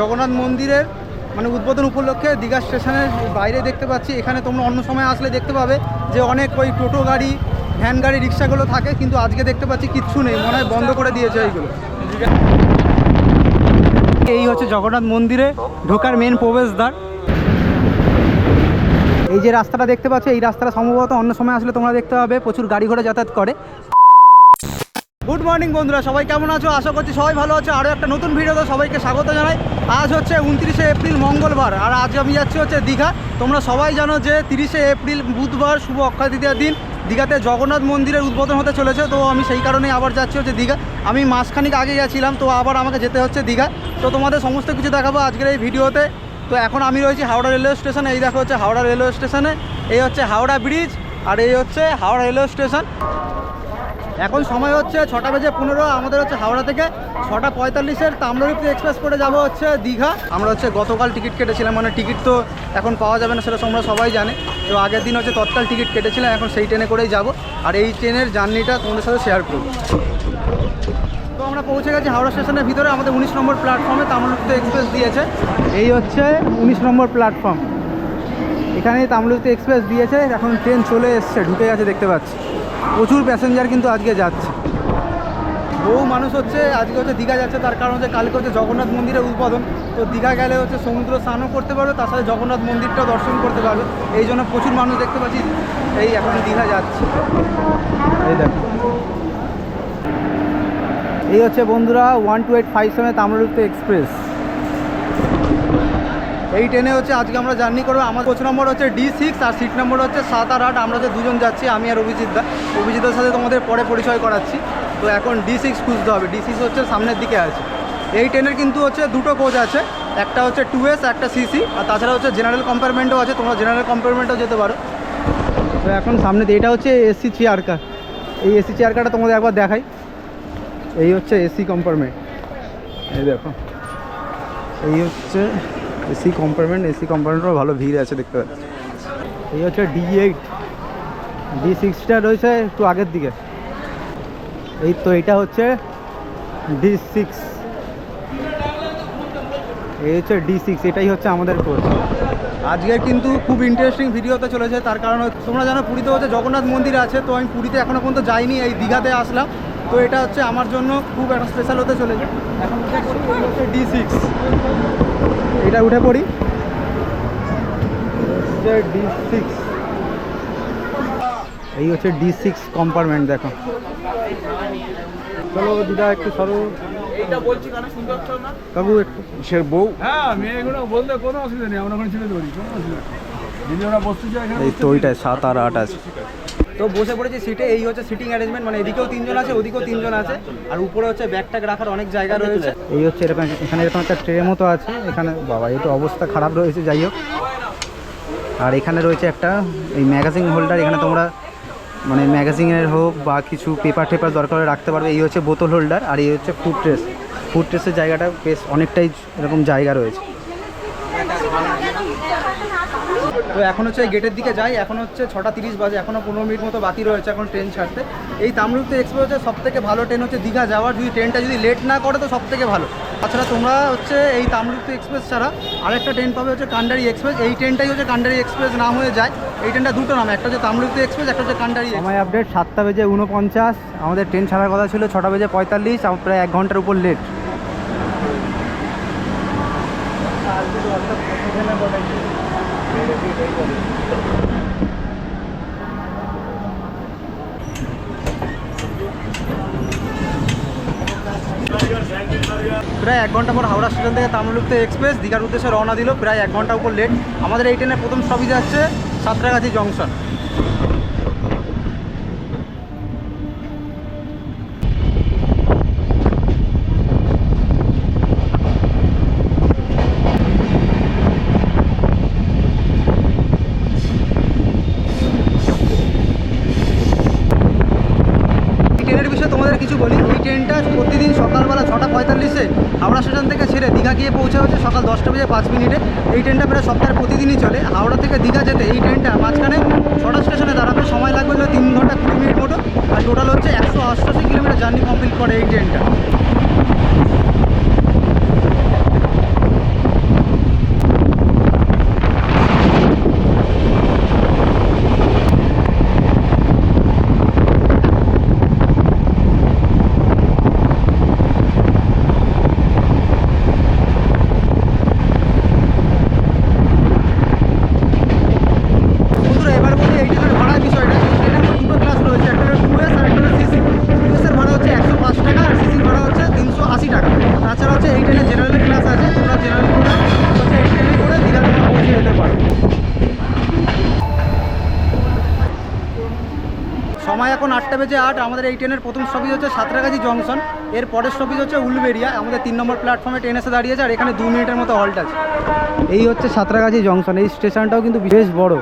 জগন্নাথ মন্দিরের মানে উদ্বোধন উপলক্ষে দীঘা স্টেশনের বাইরে দেখতে পাচ্ছি। এখানে তোমরা অন্য সময় আসলে দেখতে পাবে যে অনেক ওই টোটো গাড়ি, ভ্যান গাড়ি, রিক্সাগুলো থাকে, কিন্তু আজকে দেখতে পাচ্ছি কিচ্ছু নেই। মনে হয় বন্ধ করে দিয়েছে এইগুলো। এই হচ্ছে জগন্নাথ মন্দিরে ঢোকার মেন প্রবেশদ্বার। এই যে রাস্তাটা দেখতে পাচ্ছ, এই রাস্তাটা সম্ভবত অন্য সময় আসলে তোমরা দেখতে পাবে। প্রচুর গাড়ি ঘোড়া যাতায়াত করে। গুড মর্নিং বন্ধুরা। সবাই কেমন আছো? আশা করছি সবাই ভালো আছো। আরও একটা নতুন ভিডিওতে সবাইকে স্বাগত জানাই। আজ হচ্ছে উনত্রিশে এপ্রিল, মঙ্গলবার। আর আজ আমি যাচ্ছি হচ্ছে দীঘা। তোমরা সবাই জানো যে তিরিশে এপ্রিল, বুধবার, শুভ অক্ষয় তৃতীয়ার দিন। দীঘাতে জগন্নাথ মন্দিরের উদ্বোধন হতে চলেছে। তো আমি সেই কারণেই আবার যাচ্ছি হচ্ছে দীঘা। আমি মাসখানিক আগে গেছিলাম, তো আবার আমাকে যেতে হচ্ছে দীঘা। তো তোমাদের সমস্ত কিছু দেখাবো আজকের এই ভিডিওতে। তো এখন আমি রয়েছি হাওড়া রেলওয়ে স্টেশনে। এই দেখো হচ্ছে হাওড়া রেলওয়ে স্টেশনে। এই হচ্ছে হাওড়া ব্রিজ। আর এই হচ্ছে হাওড়া রেলওয়ে স্টেশন। এখন সময় হচ্ছে ছটা বেজে পনেরো, আমাদের হচ্ছে হাওড়া থেকে ছটা পঁয়তাল্লিশের তাম্রলিপ্তি এক্সপ্রেস করে যাব হচ্ছে দীঘা। আমরা হচ্ছে গতকাল টিকিট কেটেছিলাম মানে টিকিট তো এখন পাওয়া যাবে না সেটা তোমরা সবাই জানে। তো আগের দিন হচ্ছে তৎকাল টিকিট কেটেছিলাম, এখন সেই ট্রেনে করেই যাব। আর এই ট্রেনের জার্নিটা তোমাদের সাথে শেয়ার করব। তো আমরা পৌঁছে গেছি হাওড়া স্টেশনের ভিতরে, আমাদের উনিশ নম্বর প্ল্যাটফর্মে তাম্রলিপ্তি এক্সপ্রেস দিয়েছে। এই হচ্ছে উনিশ নম্বর প্ল্যাটফর্ম। এখানেই তামলুকতে এক্সপ্রেস দিয়েছে, এখন ট্রেন চলে এসছে, ঢুকে গেছে দেখতে পাচ্ছি। প্রচুর প্যাসেঞ্জার কিন্তু আজকে যাচ্ছে। বহু মানুষ হচ্ছে আজকে হচ্ছে দীঘা যাচ্ছে, তার কারণ হচ্ছে কালকে হচ্ছে জগন্নাথ মন্দিরের উদ্বোধন। তো দীঘা গেলে হচ্ছে সমুদ্র স্নানও করতে পারবে, তার সাথে জগন্নাথ মন্দিরটাও দর্শন করতে পারবে। এই জন্য প্রচুর মানুষ দেখতে পাচ্ছি এই এখন দীঘা যাচ্ছে। এই দেখো। এই হচ্ছে বন্ধুরা one two eight five seven Tamralipta express এই ট্রেনে হচ্ছে আজকে আমরা জার্নি করব। আমার কোচ নম্বর হচ্ছে ডি সিক্স আর সিট নম্বর হচ্ছে সাত আর আট। আমরা যে দুজন যাচ্ছি, আমি আর অভিজিৎ দা অভিজিতের সাথে তোমাদের পরে পরিচয় করাচ্ছি। তো এখন ডি সিক্স খুঁজতে হবে। ডি সিক্স হচ্ছে সামনের দিকে আছে। এই ট্রেনের কিন্তু হচ্ছে দুটো কোচ আছে। একটা হচ্ছে টু এস, একটা সিসি আর তাছাড়া হচ্ছে জেনারেল কম্পার্টমেন্টও আছে। তোমরা জেনারেল কম্পার্টমেন্টও যেতে পারো। তো এখন সামনে এটা হচ্ছে এসি চেয়ার কার। এই এসি চেয়ার কারটা তোমাদের একবার দেখাই। এই হচ্ছে এসি কম্পার্টমেন্ট। এই দেখো। এই হচ্ছে এসি কম্পার্টমেন্ট এসি কম্পার্টমেন্টেরও ভালো ভিড় আছে দেখতে পাচ্ছি। এই হচ্ছে ডি এইট ডি সিক্সটা রয়েছে একটু আগের দিকে। এই তো এটা হচ্ছে ডি সিক্স এই হচ্ছে ডি সিক্স এটাই হচ্ছে আমাদের কোর্স আজকের কিন্তু খুব ইন্টারেস্টিং ভিডিও হতে চলেছে তার কারণ হচ্ছে- তোমরা জানো পুরীতে হচ্ছে জগন্নাথ মন্দির আছে তো আমি পুরীতে এখনও পর্যন্ত যাইনি এই দীঘাতে আসলাম। তো এটা হচ্ছে আমার জন্য খুব একটা স্পেশাল হতে চলেছে। এখন হচ্ছে ডি সিক্স এটা উঠে পড়ি। ডি সিক্স এই হচ্ছে ডি সিক্স কম্পার্টমেন্ট দেখো। চলো দিদা একটু সরো। কাকু একটু সে বউ? হ্যাঁ মেয়েগুলো বলতে কোনো অসুবিধা নেই আমরা ওখানে ছেড়ে দেবো কোনো অসুবিধা নেই। এই তো। ওইটায় সাত আর আট আছে। তো বসে পড়েছি সিটে, এই হচ্ছে সিটিং অ্যারেঞ্জমেন্ট মানে এদিকেও তিনজন আছে, ওদিকেও তিনজন আছে, আর উপরে হচ্ছে ব্যাগ ট্যাগ রাখার অনেক জায়গা রয়েছে। এই হচ্ছে এরকম এখানে এরকম একটা ট্রে মতো আছে, এখানে বাবা, এই তো অবস্থা খারাপ রয়েছে, যাই হোক। আর এখানে রয়েছে একটা এই ম্যাগাজিন হোল্ডার এখানে তোমরা মানে ম্যাগাজিনের হোক বা কিছু পেপার টেপার দরকার হলে রাখতে পারবে। এই হচ্ছে বোতল হোল্ডার আর এই হচ্ছে ফুড ট্রেস ফুড ট্রেসের জায়গাটা বেশ অনেকটাই এরকম জায়গা রয়েছে। তো এখন হচ্ছে গেটের দিকে যাই, এখন হচ্ছে ছটা তিরিশ বাজে এখনও পনেরো মিনিট মতো বাকি রয়েছে এখন ট্রেন ছাড়তে। এই তামরুক্ত এক্সপ্রেস হচ্ছে সব থেকে ভালো ট্রেন হচ্ছে দীঘা যাওয়ার, যদি ট্রেনটা যদি লেট না করে তো সব থেকে ভালো। তাছাড়া তোমরা হচ্ছে এই তামরুক্ত এক্সপ্রেস ছাড়া আরেকটা ট্রেন পাবে হচ্ছে কান্ডারি এক্সপ্রেস এই ট্রেনটাই হচ্ছে কান্ডারি এক্সপ্রেস নাম হয়ে যায়। এই ট্রেনটা দুটো নাম, একটা হচ্ছে তামরুক্ত এক্সপ্রেস একটা হচ্ছে কান্ডারি সময় আপডেট সাতটা বেজে উনপঞ্চাশ আমাদের ট্রেন ছাড়ার কথা ছিল ছটা বেজে পঁয়তাল্লিশ প্রায় এক ঘণ্টার উপর লেট প্রায় এক ঘণ্টা পর হাওড়া স্টেশন থেকে তামলুকতে এক্সপ্রেস, দীঘার উদ্দেশ্যে রওনা দিল। প্রায় এক ঘণ্টা উপর লেট আমাদের এই ট্রেনের প্রথম স্টপেজ যাচ্ছে সাঁতরাগাছি জংশন এই ট্রেনের বিষয়ে তোমাদের কিছু বলি এই ট্রেনটা প্রতিদিন সকালবেলা ছটা পঁয়তাল্লিশে হাওড়া স্টেশন থেকে ছেড়ে দীঘা গিয়ে পৌঁছে হচ্ছে সকাল দশটা বেজে পাঁচ মিনিটে। এই ট্রেনটা প্রায় সপ্তাহে প্রতিদিনই চলে। হাওড়া থেকে দীঘা যেতে এই ট্রেনটা মাঝখানে ছটা স্টেশনে দাঁড়াবে সময় লাগবে হলো তিন ঘণ্টা কুড়ি মিনিট মতো। আর টোটাল হচ্ছে একশো অষ্টআশি কিলোমিটার জার্নি কমপ্লিট করে এই ট্রেনটা। চারটে বেজে আট, আমাদের এই ট্রেনের প্রথম স্টপেজ হচ্ছে সাঁতরাগাছি জংশন এর পরের স্টপেজ হচ্ছে উলবেরিয়া, আমাদের তিন নম্বর প্ল্যাটফর্মে ট্রেন এসে দাঁড়িয়েছে আর এখানে দু মিনিটের মতো হল্ট আছে। এই হচ্ছে সাঁতরাগাছি জংশন এই স্টেশনটাও কিন্তু বেশ বড়।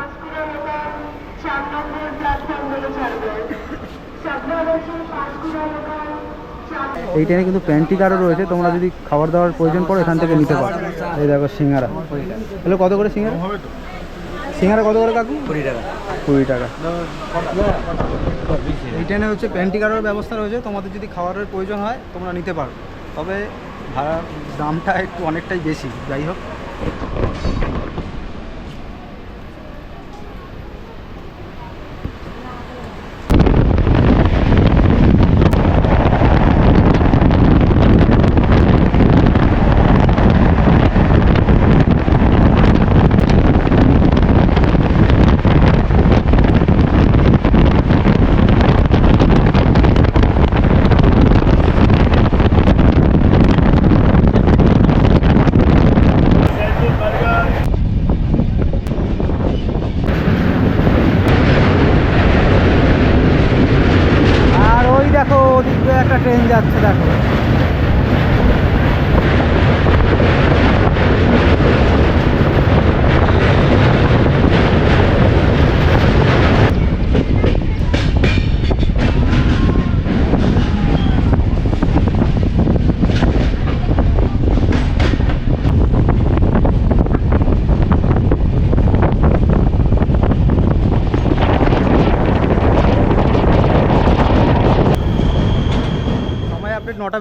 এই ট্রেনে কিন্তু প্যান্টি কার্ডও রয়েছে, তোমরা যদি খাবার দাবার প্রয়োজন পড়ো এখান থেকে নিতে পারো। এই দেখো সিঙ্গারা। হ্যালো কত করে সিঙ্গারা? সিঙ্গারা কত করে কাকু? কুড়ি টাকা। কুড়ি টাকা। এই ট্রেনে হচ্ছে প্যান্টি কার্ডের ব্যবস্থা রয়েছে, তোমাদের যদি খাবারের প্রয়োজন হয়, তোমরা নিতে পারো। তবে ভাড়ার দামটা একটু অনেকটাই বেশি, যাই হোক আর ওই দেখো ওদিক দিয়ে একটা ট্রেন যাচ্ছে দেখো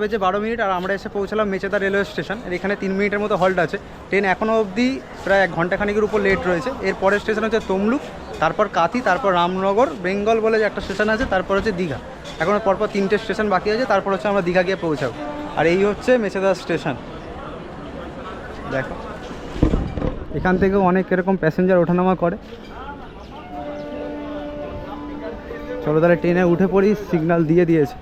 আপডেট বেজে বারো মিনিট আর আমরা এসে পৌঁছালাম মেচেদা রেলওয়ে স্টেশন। এখানে তিন মিনিটের মতো হল্ট আছে। ট্রেন এখনও অবধি প্রায় এক ঘন্টাখানিকের উপর লেট রয়েছে। এর পরের স্টেশন হচ্ছে তমলুক, তারপর কাথি, তারপর রামনগর, বেঙ্গল বলে যে একটা স্টেশন আছে, তারপর হচ্ছে দীঘা। এখন পরপর তিনটে স্টেশন বাকি আছে, তারপর হচ্ছে আমরা দীঘা গিয়ে পৌঁছাবো। আর এই হচ্ছে মেচেদা স্টেশন দেখো। এখান থেকেও অনেক এরকম প্যাসেঞ্জার ওঠানামা করে। চলো তাহলে ট্রেনে উঠে পড়ি সিগন্যাল দিয়ে দিয়েছে।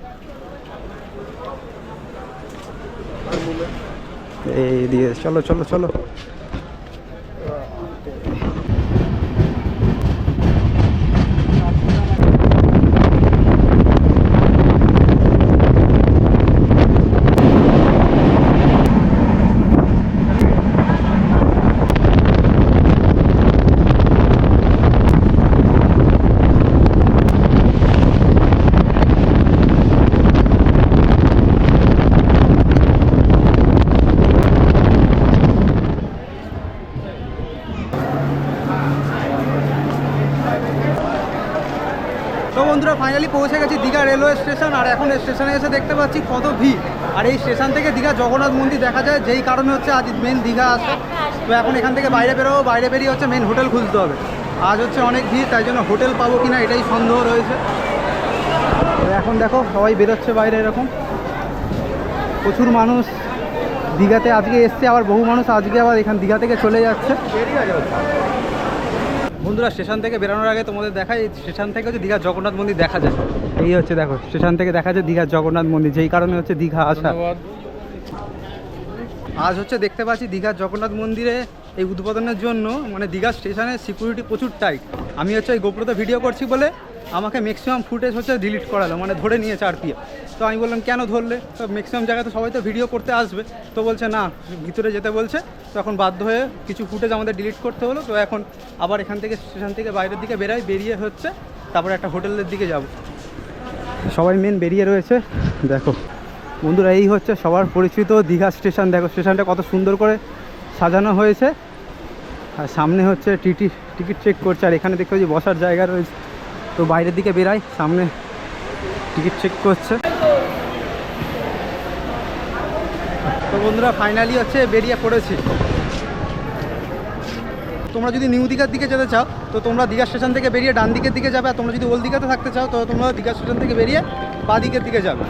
এই দিয়ে চলো চলো চলো তো বন্ধুরা ফাইনালি পৌঁছে গেছি দীঘা রেলওয়ে স্টেশন, আর এখন স্টেশনে এসে দেখতে পাচ্ছি কত ভিড়। আর এই স্টেশন থেকে দীঘা জগন্নাথ মন্দির দেখা যায়, যেই কারণে হচ্ছে আজ মেন দীঘা আসে। তো এখন এখান থেকে বাইরে বেরোবো, বাইরে বেরিয়ে হচ্ছে মেন হোটেল খুঁজতে হবে। আজ হচ্ছে অনেক ভিড়, তাই জন্য হোটেল পাবো কিনা এটাই সন্দেহ রয়েছে। এখন দেখো, সবাই বেরোচ্ছে বাইরে এরকম। প্রচুর মানুষ দীঘাতে আজকে এসছে, আবার বহু মানুষ আজকে আবার এখান দীঘা থেকে চলে যাচ্ছে। বন্ধুরা স্টেশন থেকে বেরোনোর আগে তোমাদের দেখাই স্টেশন থেকে হচ্ছে দীঘার জগন্নাথ মন্দির দেখা যায়। এই হচ্ছে দেখো স্টেশন থেকে দেখা যায় দীঘার জগন্নাথ মন্দির যেই কারণে হচ্ছে দীঘা আসা। আজ হচ্ছে দেখতে পাচ্ছি দীঘার জগন্নাথ মন্দিরে এই উদ্বোধনের জন্য মানে দীঘা স্টেশনে সিকিউরিটি প্রচুর টাইট আমি হচ্ছে এই গোপ্রতে ভিডিও করছি বলে আমাকে ম্যাক্সিমাম ফুটেজ হচ্ছে ডিলিট করালো মানে ধরে নিয়েছে আর পি তো আমি বললাম, কেন ধরলে? তো ম্যাক্সিমাম জায়গায় তো সবাই তো ভিডিও করতে আসবে। তো বলছে, না, ভিতরে যেতে বলছে। তো এখন বাধ্য হয়ে কিছু ফুটেজ আমাদের ডিলিট করতে হলো। তো এখন আবার এখান থেকে স্টেশন থেকে বাইরের দিকে বেরাই বেরিয়ে হচ্ছে, তারপরে একটা হোটেলের দিকে যাব। সবাই মেন বেরিয়ে রয়েছে। দেখো, বন্ধুরা, এই হচ্ছে সবার পরিচিত দীঘা স্টেশন দেখো স্টেশনটা কত সুন্দর করে সাজানো হয়েছে। আর সামনে হচ্ছে টিটি টিকিট চেক করছে। আর এখানে দেখতে পাচ্ছি বসার জায়গা রয়েছে। তো বাইরের দিকে বেরাই সামনে টিকিট চেক করছে। তো বন্ধুরা ফাইনালি হচ্ছে বেরিয়ে পড়েছি। তোমরা যদি নিউ দীঘার দিকে যেতে চাও, তো তোমরা দীঘা স্টেশন থেকে বেরিয়ে ডান দিকের দিকে যাবে, আর তোমরা যদি ওল দীঘাতে থাকতে চাও, তো তোমরা দীঘা স্টেশন থেকে বেরিয়ে বা দিকের দিকে যাবে।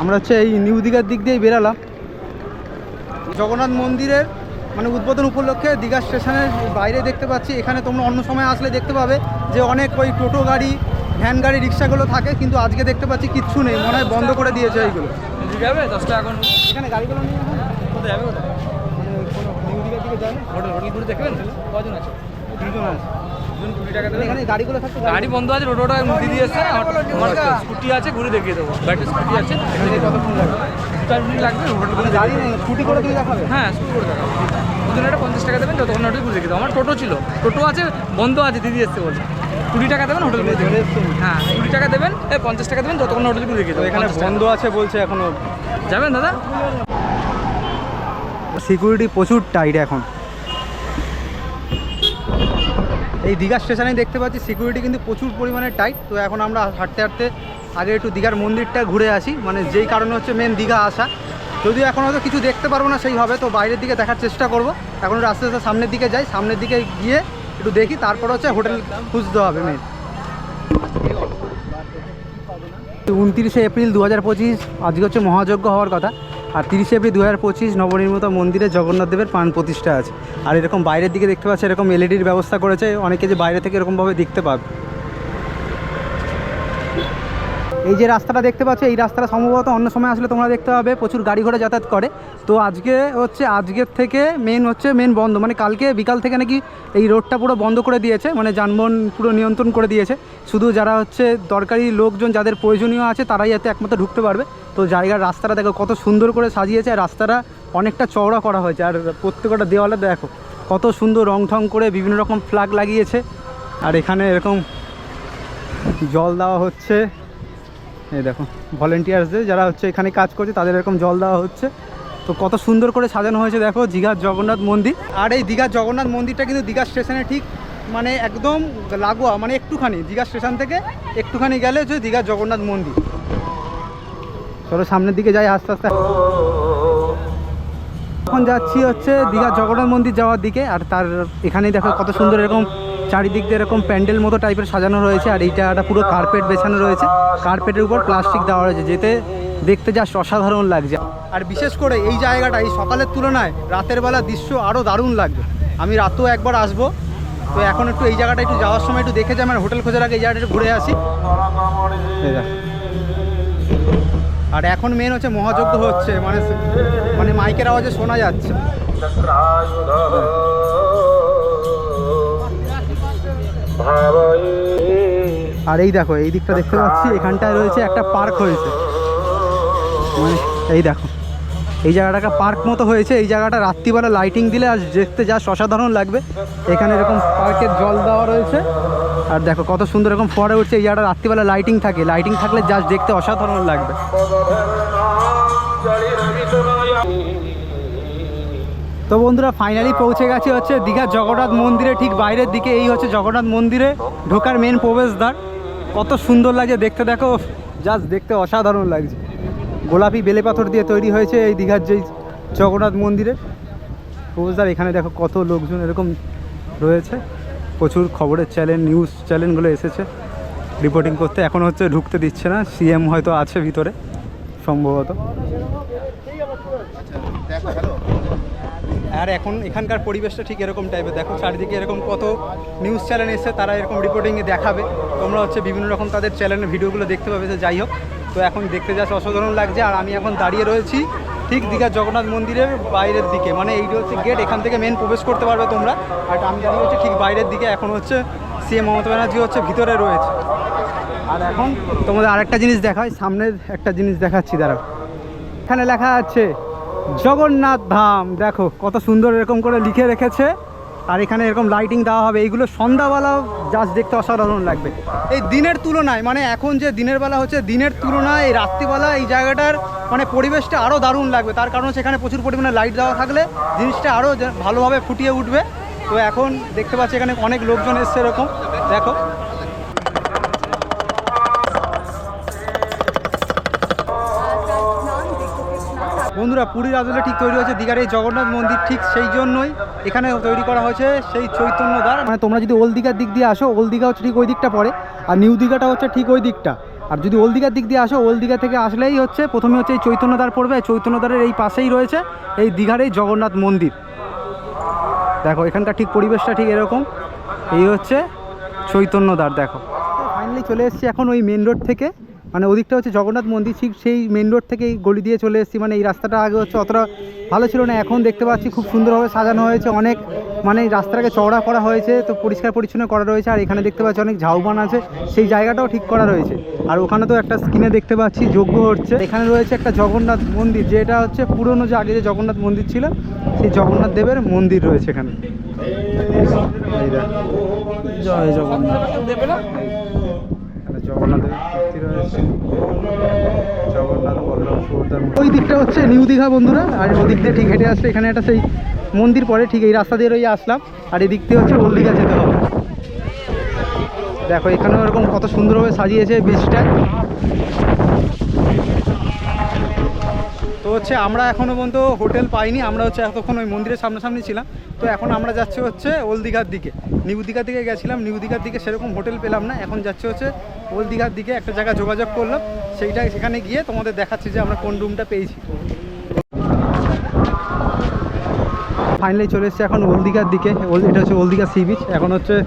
আমরা হচ্ছে এই নিউ দীঘার দিক দিয়েই বেরালাম। জগন্নাথ মন্দিরের মানে উদ্বোধন উপলক্ষে দীঘা স্টেশনের বাইরে দেখতে পাচ্ছি। এখানে তোমরা অন্য সময় আসলে দেখতে পাবে যে অনেক ওই টোটো গাড়ি, ভ্যান গাড়ি, রিক্সাগুলো থাকে, কিন্তু আজকে দেখতে পাচ্ছি কিচ্ছু নেই। মনে হয় বন্ধ করে দিয়েছে এইগুলো। যাবে? দশ টাকা এখন এখানে গাড়িগুলো নিয়ে কোথায় যাবে কোথায়? মানে দিকে হোটেল হোটেল ঘুরে দেখবেন? কজন আছে? দুজন আছে। কুড়ি টাকা দেবেন এখানে গাড়িগুলো গাড়ি বন্ধ আছে দিদি এসছে। স্কুটি আছে ঘুরে দেখিয়ে দেবো। স্কুটি আছে। চার মিনিট লাগবে হোটেল মানে গাড়ি স্কুটি করে তুমি দেখাবে? হ্যাঁ স্কুটি করে দেখাবো। দুজন একটা পঞ্চাশ টাকা দেবেন যতক্ষণ ঘুরে দেখিয়ে দেবো। আমার টোটো ছিল। টোটো আছে বন্ধ আছে দিদি এসছে বলছে কুড়ি টাকা দেবেন হোটেল হ্যাঁ কুড়ি টাকা দেবেন এই পঞ্চাশ টাকা দেবেন যতক্ষণ হোটেল ঘুরে দেখিয়ে তো দেবো। এখানে 50 বন্ধ আছে বলছে এখনও যাবেন দাদা? সিকিউরিটি প্রচুর টাইট এখন। এই দীঘা স্টেশনে দেখতে পাচ্ছি সিকিউরিটি কিন্তু প্রচুর পরিমাণে টাইট তো এখন আমরা হাঁটতে হাঁটতে আগে একটু দীঘার মন্দিরটা ঘুরে আসি। মানে যেই কারণে হচ্ছে মেন দীঘা আসা। যদিও এখন হয়তো কিছু দেখতে পারব না সেইভাবে তো বাইরের দিকে দেখার চেষ্টা করব। এখন আস্তে আস্তে সামনের দিকে যাই। সামনের দিকে গিয়ে একটু দেখি, তারপর হচ্ছে হোটেল খুঁজতে হবে মেন উনত্রিশে এপ্রিল দু হাজার পঁচিশ, আজকে হচ্ছে মহাযজ্ঞ হওয়ার কথা। আর তিরিশে এপ্রিল দু হাজার পঁচিশ, নবনির্মিত মন্দিরে জগন্নাথ দেবের প্রাণ প্রতিষ্ঠা আছে। আর এরকম বাইরের দিকে দেখতে পাচ্ছে, এরকম এলইডির ব্যবস্থা করেছে, অনেকে যে বাইরে থেকে এরকমভাবে দেখতে পাবে। এই যে রাস্তাটা দেখতে পাচ্ছ, এই রাস্তাটা সম্ভবত অন্য সময় আসলে তোমরা দেখতে পাবে, প্রচুর গাড়ি ঘোড়া যাতায়াত করে। তো আজকে হচ্ছে, আজকের থেকে মেন হচ্ছে মেন বন্ধ। মানে কালকে, বিকাল থেকে নাকি এই রোডটা পুরো বন্ধ করে দিয়েছে মানে যানবাহন পুরো নিয়ন্ত্রণ করে দিয়েছে। শুধু যারা হচ্ছে দরকারি লোকজন যাদের প্রয়োজনীয় আছে, তারাই যাতে একমাত্র ঢুকতে পারবে। তো জায়গার রাস্তাটা দেখো, কত সুন্দর করে সাজিয়েছে, আর রাস্তাটা অনেকটা চওড়া করা হয়েছে। আর প্রত্যেকটা দেওয়ালে দেখো, কত সুন্দর রং ঠং করে বিভিন্ন রকম ফ্ল্যাগ লাগিয়েছে। আর এখানে এরকম জল দেওয়া হচ্ছে। এই দেখো ভলেন্টিয়ার্সদের যারা হচ্ছে এখানে কাজ করছে, তাদের এরকম জল দেওয়া হচ্ছে। তো কত সুন্দর করে সাজানো হয়েছে, দেখো দীঘার জগন্নাথ মন্দির। আর এই দীঘার জগন্নাথ মন্দিরটা কিন্তু দীঘা স্টেশনে ঠিক মানে একদম লাগোয়া মানে একটুখানি, দীঘা স্টেশন থেকে একটুখানি গেলে হচ্ছে দীঘার জগন্নাথ মন্দির। চলো সামনের দিকে যাই আস্তে আস্তে। এখন যাচ্ছি হচ্ছে দীঘা জগন্নাথ মন্দির যাওয়ার দিকে, আর তার এখানেই দেখো কত সুন্দর এরকম চারিদিক দিয়ে এরকম প্যান্ডেল মতো টাইপের সাজানো রয়েছে, আর এইটা একটা পুরো কার্পেট বেছানো রয়েছে। কার্পেটের উপর প্লাস্টিক দেওয়া রয়েছে, যেতে দেখতে জাস্ট অসাধারণ লাগছে। আর বিশেষ করে এই জায়গাটা, এই সকালের তুলনায় রাতের বেলা দৃশ্য আরও দারুণ লাগবে আমি রাতেও একবার আসব, তো এখন একটু এই জায়গাটা একটু যাওয়ার সময় একটু দেখে যাই আমার হোটেল খোঁজার আগে এই জায়গাটা ঘুরে আসি। আর এখন মেন হচ্ছে মহাযজ্ঞ হচ্ছে মানে মানে মাইকের আওয়াজে শোনা যাচ্ছে। আর এই দেখো, এই দিকটা দেখতে পাচ্ছি, এখানটায় রয়েছে একটা পার্ক হয়েছে। মানে এই দেখো, এই জায়গাটা পার্ক মতো হয়েছে, এই জায়গাটা রাত্রিবেলা লাইটিং দিলে আর দেখতে যা অসাধারণ লাগবে। এখানে এরকম পার্কের জল দেওয়া রয়েছে। আর দেখো, কত সুন্দর এরকম ফোয়ারা উঠছে, এই জায়গাটা রাত্রিবেলা লাইটিং থাকে। লাইটিং থাকলে জাস্ট দেখতে অসাধারণ লাগবে। তো বন্ধুরা ফাইনালি পৌঁছে গেছে হচ্ছে দীঘার জগন্নাথ মন্দিরে, ঠিক বাইরের দিকে, এই হচ্ছে জগন্নাথ মন্দিরে ঢোকার মেন প্রবেশদ্বার। কত সুন্দর লাগছে দেখতে, দেখো জাস্ট দেখতে অসাধারণ লাগছে। গোলাপি বেলে পাথর দিয়ে তৈরি হয়েছে এই দীঘার যেই জগন্নাথ মন্দিরের প্রবেশদ্বার এখানে দেখো কত লোকজন এরকম রয়েছে। প্রচুর খবরের চ্যানেল নিউজ চ্যানেলগুলো এসেছে। রিপোর্টিং করতে। এখন হচ্ছে ঢুকতে দিচ্ছে না সিএম হয়তো আছে ভিতরে, সম্ভবত। আর এখন এখানকার পরিবেশটা ঠিক এরকম টাইপের দেখো চারিদিকে এরকম কত নিউজ চ্যানেল এসে তারা এরকম রিপোর্টিংয়ে দেখাবে। তোমরা হচ্ছে বিভিন্ন রকম তাদের চ্যানেলের ভিডিওগুলো দেখতে পাবে যে যাই হোক। তো এখন দেখতে যাচ্ছে অসাধারণ লাগছে, আর আমি এখন দাঁড়িয়ে রয়েছি ঠিক দীঘা জগন্নাথ মন্দিরের বাইরের দিকে। মানে এইটা হচ্ছে গেট এখান থেকে মেন প্রবেশ করতে পারবে তোমরা। আর আমি দাঁড়িয়ে হচ্ছে ঠিক বাইরের দিকে এখন হচ্ছে সিএম মমতা ব্যানার্জি হচ্ছে ভিতরে রয়েছে। আর এখন তোমাদের আরেকটা জিনিস দেখায় সামনের একটা জিনিস দেখাচ্ছি, দাঁড়াও। এখানে লেখা আছে জগন্নাথ ধাম। দেখো, কত সুন্দর এরকম করে লিখে রেখেছে। আর এখানে এরকম লাইটিং দেওয়া হবে। এইগুলো সন্ধ্যাবেলা জাস্ট দেখতে অসাধারণ লাগবে। এই দিনের তুলনায় মানে এখন যে দিনের বেলা হচ্ছে, দিনের তুলনায় এই রাত্রিবেলা এই জায়গাটার মানে পরিবেশটা আরও দারুণ লাগবে। তার কারণ সেখানে প্রচুর পরিমাণে লাইট দেওয়া থাকলে জিনিসটা আরও ভালোভাবে ফুটিয়ে উঠবে। তো এখন দেখতে পাচ্ছি এখানে অনেক লোকজন এসছে এরকম। দেখো বন্ধুরা পুরীর আদলে ঠিক তৈরি হয়েছে, দীঘার এই জগন্নাথ মন্দির ঠিক সেই জন্যই। এখানে তৈরি করা হয়েছে সেই চৈতন্য দ্বার মানে তোমরা যদি ওল্ড দীঘার দিক দিয়ে আসো, ওল্ড দীঘা হচ্ছে ঠিক ওই দিকটা পড়ে, আর নিউ দীঘাটা হচ্ছে ঠিক ওই দিকটা। আর যদি ওল্ড দীঘার দিক দিয়ে আসো, ওল্ড দীঘা থেকে আসলেই হচ্ছে, প্রথমে হচ্ছে এই চৈতন্য দ্বার পড়বে এই চৈতন্য দ্বারের এই পাশেই রয়েছে এই দীঘার এই জগন্নাথ মন্দির। দেখো, এখানকার ঠিক পরিবেশটা ঠিক এরকম। এই হচ্ছে চৈতন্য দ্বার দেখো ফাইনালি চলে এসেছি এখন ওই মেন রোড থেকে। মানে ওদিকটা হচ্ছে জগন্নাথ মন্দির ঠিক সেই মেন রোড থেকে এই গলি দিয়ে চলে এসেছি। মানে এই রাস্তাটা আগে হচ্ছে অতটা ভালো ছিল না এখন দেখতে পাচ্ছি খুব সুন্দরভাবে সাজানো হয়েছে অনেক মানে এই রাস্তাটাকে চওড়া করা হয়েছে তো পরিষ্কার পরিচ্ছন্ন করা রয়েছে আর এখানে দেখতে পাচ্ছি অনেক ঝাউবান আছে সেই জায়গাটাও ঠিক করা রয়েছে। আর ওখানে তো একটা স্ক্রিনে দেখতে পাচ্ছি যজ্ঞ হচ্ছে। এখানে রয়েছে একটা জগন্নাথ মন্দির যেটা হচ্ছে পুরনো যে আগে যে জগন্নাথ মন্দির ছিল সেই জগন্নাথ দেবের মন্দির রয়েছে এখানে। জয় জগন্নাথ দেবে না এখানে জগন্নাথের মূর্তি রয়েছে জগন্নাথ বল্লভ সুভদ্রার মূর্তি। ওই দিকটা হচ্ছে নিউ দীঘা বন্ধুরা, আর ওদিক দিয়ে ঠিক হেঁটে আসলে এখানে একটা সেই মন্দির পরে ঠিক এই রাস্তা দিয়ে রয়ে আসলাম। আর এদিক দিয়ে হচ্ছে ওল্ড দীঘা যেতে হবে। দেখো, এখানেও এরকম কত সুন্দরভাবে সাজিয়েছে বীজটা তো হচ্ছে আমরা এখনও পর্যন্ত হোটেল পাইনি, আমরা হচ্ছে এতক্ষণ ওই মন্দিরের সামনাসামনি ছিলাম। তো এখন আমরা যাচ্ছি হচ্ছে ওল্ড দীঘার দিকে। নিউ দীঘার দিকে গেছিলাম, নিউ দীঘার দিকে সেরকম হোটেল পেলাম না, এখন যাচ্ছে হচ্ছে ওল্ড দীঘার দিকে একটা জায়গা যোগাযোগ করলাম, সেইটা সেখানে গিয়ে তোমাদের দেখাচ্ছি যে আমরা কোন রুমটা পেয়েছি। ফাইনালি চলে এসেছে এখন ওল্ড দীঘার দিকে এটা হচ্ছে ওল্ড দীঘা সি বিচ এখন হচ্ছে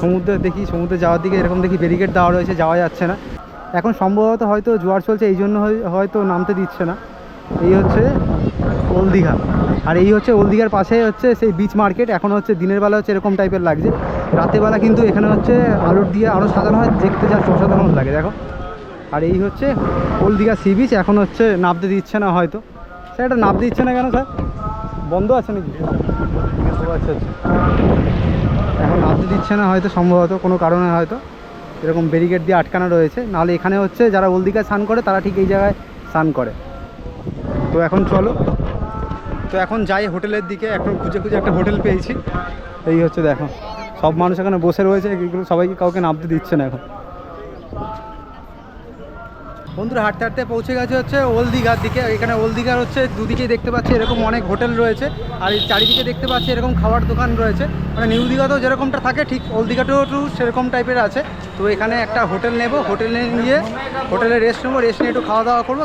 সমুদ্রে দেখি, সমুদ্রে যাওয়ার দিকে এরকম দেখি ব্যারিকেড দেওয়া রয়েছে, যাওয়া যাচ্ছে না। এখন সম্ভবত হয়তো জোয়ার চলছে, এই জন্য হয়- হয়তো নামতে দিচ্ছে না। এই হচ্ছে ওল্ড দীঘা আর এই হচ্ছে ওল্ড দীঘার পাশে হচ্ছে সেই বিচ মার্কেট এখন হচ্ছে দিনের বেলা হচ্ছে এরকম টাইপের লাগছে। রাতের বেলা কিন্তু এখানে হচ্ছে আলোর দিয়ে আরও সাজানো হয়, দেখতে যা অসাধারণ লাগে, দেখো। আর এই হচ্ছে ওল্ড দীঘা সি বিচ এখন হচ্ছে নামতে দিচ্ছে না হয়তো। স্যার, এটা নামতে দিচ্ছে না কেন, স্যার? বন্ধ আছে নাকি? আচ্ছা এখন নামতে দিচ্ছে না হয়তো, সম্ভবত কোনো কারণে হয়তো। এরকম ব্যারিকেড দিয়ে আটকানো রয়েছে। নাহলে এখানে হচ্ছে যারা দীঘায় স্নান করে, তারা ঠিক এই জায়গায় স্নান করে। তো এখন চলো। তো এখন যাই হোটেলের দিকে, এখন খুঁজে খুঁজে একটা হোটেল পেয়েছি। এই হচ্ছে দেখো, সব মানুষ এখানে বসে রয়েছে, এগুলো সবাইকে কাউকে নামতে দিচ্ছে না এখন। বন্ধুরা, হাঁটতে হাঁটতে পৌঁছে গেছে হচ্ছে ওল দীঘার দিকে। এখানে ওল্ড দীঘার হচ্ছে দুদিকেই দেখতে পাচ্ছি এরকম অনেক হোটেল রয়েছে, আর এই চারিদিকে দেখতে পাচ্ছি এরকম খাওয়ার দোকান রয়েছে। মানে নিউ দীঘাতেও যেরকমটা থাকে, ঠিক ওল্ড দীঘাতেও একটু সেরকম টাইপের আছে। তো এখানে একটা হোটেল নেব, হোটেলে নিয়ে হোটেলে রেস্ট নেব রেস্ট নিয়ে একটু খাওয়া দাওয়া করব।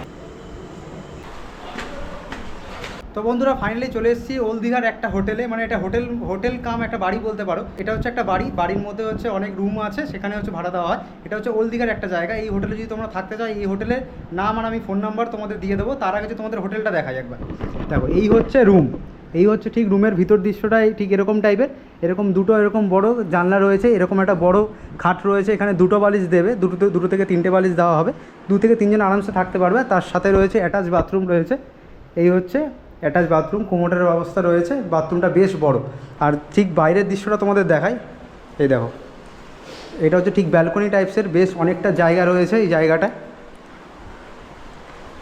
তো বন্ধুরা ফাইনালি চলে এসেছি ওল দীঘার একটা হোটেলে। মানে এটা হোটেল হোটেল কাম একটা বাড়ি বলতে পারো। এটা হচ্ছে একটা বাড়ি। বাড়ির মধ্যে হচ্ছে অনেক রুম আছে, সেখানে হচ্ছে ভাড়া দেওয়া হয়। এটা হচ্ছে ওল্ড দীঘার একটা জায়গা। এই হোটেলে যদি তোমরা থাকতে চাও, এই হোটেলের নাম আর আমি ফোন নাম্বার তোমাদের দিয়ে দেবো। তার আগে তোমাদের হোটেলটা দেখা যাক দেখো, এই হচ্ছে রুম এই হচ্ছে ঠিক রুমের ভিতর দৃশ্যটাই ঠিক এরকম টাইপের এরকম দুটো, এরকম বড় জানলা রয়েছে। এরকম একটা বড় খাট রয়েছে। এখানে দুটো বালিশ দেবে। দুটো দুটো থেকে তিনটে বালিশ দেওয়া হবে। দু থেকে তিনজন আরামসে থাকতে পারবে। তার সাথে রয়েছে অ্যাটাচ বাথরুম রয়েছে। এই হচ্ছে অ্যাটাচ বাথরুম কোমোটের ব্যবস্থা রয়েছে বাথরুমটা বেশ বড়। আর ঠিক বাইরের দৃশ্যটা তোমাদের দেখাই। এই দেখো। এটা হচ্ছে ঠিক ব্যালকনি টাইপসের বেশ অনেকটা জায়গা রয়েছে এই জায়গাটায়।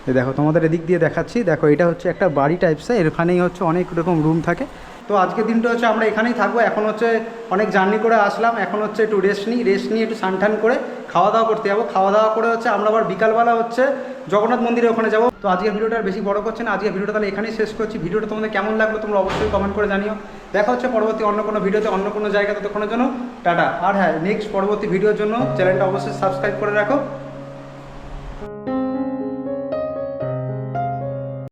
এই দেখো, তোমাদের এদিক দিয়ে দেখাচ্ছি। দেখো, এটা হচ্ছে একটা বাড়ি টাইপসের এখানেই হচ্ছে অনেক রকম রুম থাকে। তো আজকের দিনটা হচ্ছে আমরা এখানেই থাকব। এখন হচ্ছে অনেক জার্নি করে আসলাম। এখন হচ্ছে একটু রেস্ট নিই। রেস্ট নিয়ে একটু সানঠান করে খাওয়া দাওয়া করতে যাব। খাওয়া দাওয়া করে হচ্ছে আমরা আবার বিকালবেলা হচ্ছে জগন্নাথ মন্দিরে ওখানে যাব। তো আজকের ভিডিওটা আর বেশি বড় করছে না। আজকের ভিডিওটা তাহলে এখানেই শেষ করছি। ভিডিওটা তোমাদের কেমন লাগল তোমরা অবশ্যই কমেন্ট করে জানিও। দেখা হচ্ছে পরবর্তী অন্য কোনো ভিডিওতে, অন্য কোনো জায়গাতে ততক্ষণের জন্য টাটা। আর হ্যাঁ নেক্সট পরবর্তী ভিডিওর জন্য চ্যানেলটা অবশ্যই সাবস্ক্রাইব করে রাখো।